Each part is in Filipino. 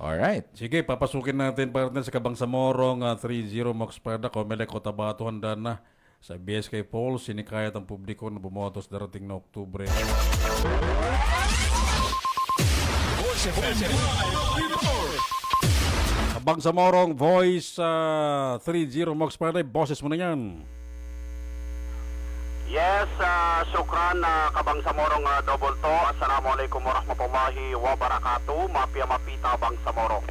Alright. Sige, papasukin natin partner sa Kabangsamorong uh, 3-0 Mox Pada, Comelec, Cotabato, handa na. Sa BSK polls, sinikayat ang publiko na bumoto sa darating na Oktubre. Kabangsamorong Voice uh, 3-0 Mox Pada, boses mo na yan. Yes, uh, syukran na kabang sa morong uh, double to. Assalamualaikum warahmatullahi wabarakatuh. Mapia mapita bang sa moro.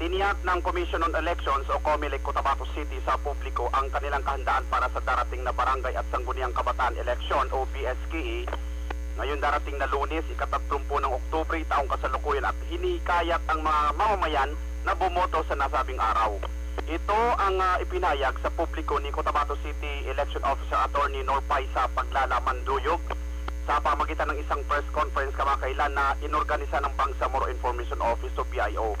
Tiniyak ng Commission on Elections o COMELEC Cotabato City sa publiko ang kanilang kahandaan para sa darating na Barangay at Sangguniang Kabataan Election o BSKE ngayon darating na lunes, ikatatlumpu ng Oktubre, taong kasalukuyan at hinikayat ang mga mamamayan na bumoto sa nasabing araw. Ito ang ah, ipinayag sa publiko ni Cotabato City Election Officer Attorney Norpay sa paglalaman duyog sa pamagitan ng isang press conference kamakailan na inorganisa ng Bangsamoro Information Office o PIO.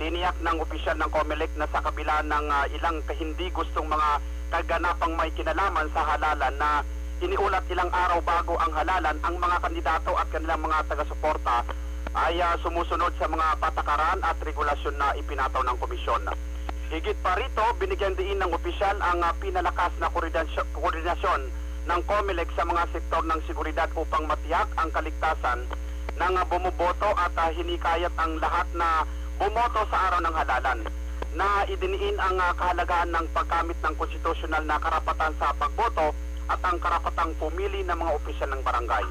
Tiniyak ng opisyal ng COMELEC na sa kabila ng ah, ilang hindi gustong mga kaganapang may kinalaman sa halalan na iniulat ilang araw bago ang halalan ang mga kandidato at kanilang mga taga-suporta ay ah, sumusunod sa mga patakaran at regulasyon na ipinataw ng komisyon. Higit pa rito, binigyan din ng opisyal ang ah, pinalakas na koordinasyon, ng COMELEC sa mga sektor ng seguridad upang matiyak ang kaligtasan ng ah, bumuboto at ah, hinikayat ang lahat na bumoto sa araw ng halalan na idiniin ang ah, kahalagahan ng paggamit ng konstitusyonal na karapatan sa pagboto at ang karapatang pumili ng mga opisyal ng barangay.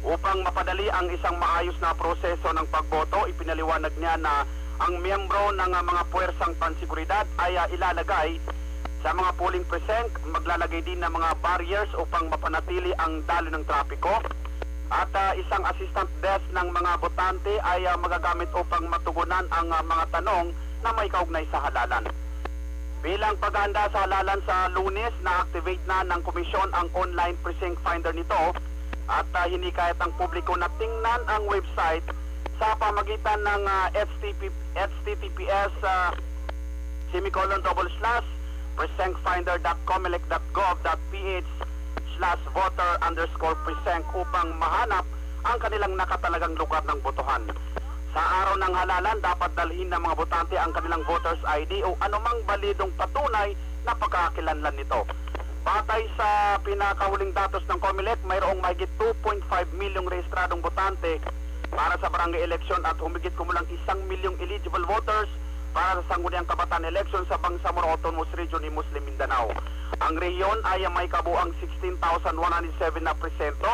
Upang mapadali ang isang maayos na proseso ng pagboto, ipinaliwanag niya na ang miyembro ng ah, mga puwersang pansiguridad ay ah, ilalagay sa mga polling precinct, maglalagay din ng mga barriers upang mapanatili ang dalo ng trapiko. At ah, isang assistant desk ng mga botante ay ah, magagamit upang matugunan ang ah, mga tanong na may kaugnay sa halalan. Bilang paghahanda sa halalan sa lunes, na-activate na ng komisyon ang online precinct finder nito at uh, hinikayat ang publiko na tingnan ang website sa pamagitan ng ah, HTTP, https uh, semicolon double slash precinctfinder.comelec.gov.ph slash voter underscore precinct upang mahanap ang kanilang nakatalagang lugar ng botohan. Sa araw ng halalan, dapat dalhin ng mga botante ang kanilang voter's ID o anumang balidong patunay na pagkakakilanlan nito. Batay sa pinakahuling datos ng COMELEC, mayroong mahigit 2.5 milyong rehistradong botante para sa barangay election at humigit kumulang isang milyong eligible voters para sa sangguniang kabataan election sa Bangsamoro Autonomous Region ni Muslim Mindanao. Ang rehiyon ay may kabuang 16,107 na presento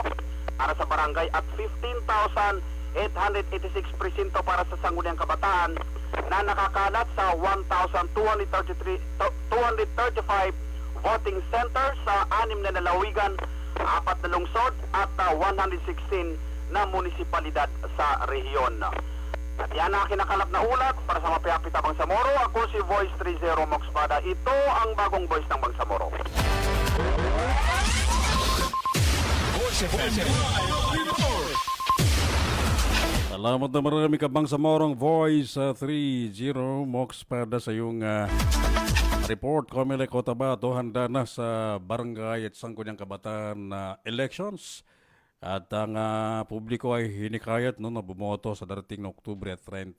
para sa barangay at 15,886 presento para sa sangguniang kabataan na nakakalat sa 1,233 235 voting centers sa anim na nalawigan, apat na lungsod at ah, 116 na munisipalidad sa rehiyon. At yan ang kinakalap na ulat para sa Mapiapita Bangsamoro. Ako si Voice 30 Moxpada. Ito ang bagong voice ng Bangsamoro. Salamat na marami kabang sa Morong Voice uh, 3-0 Mox Pada sa iyong uh, report. Comelec Cotabato handa na sa barangay at sangkonyang kabataan na elections. At ang uh, publiko ay hinikayat no, na bumoto sa darating na Oktubre at 30.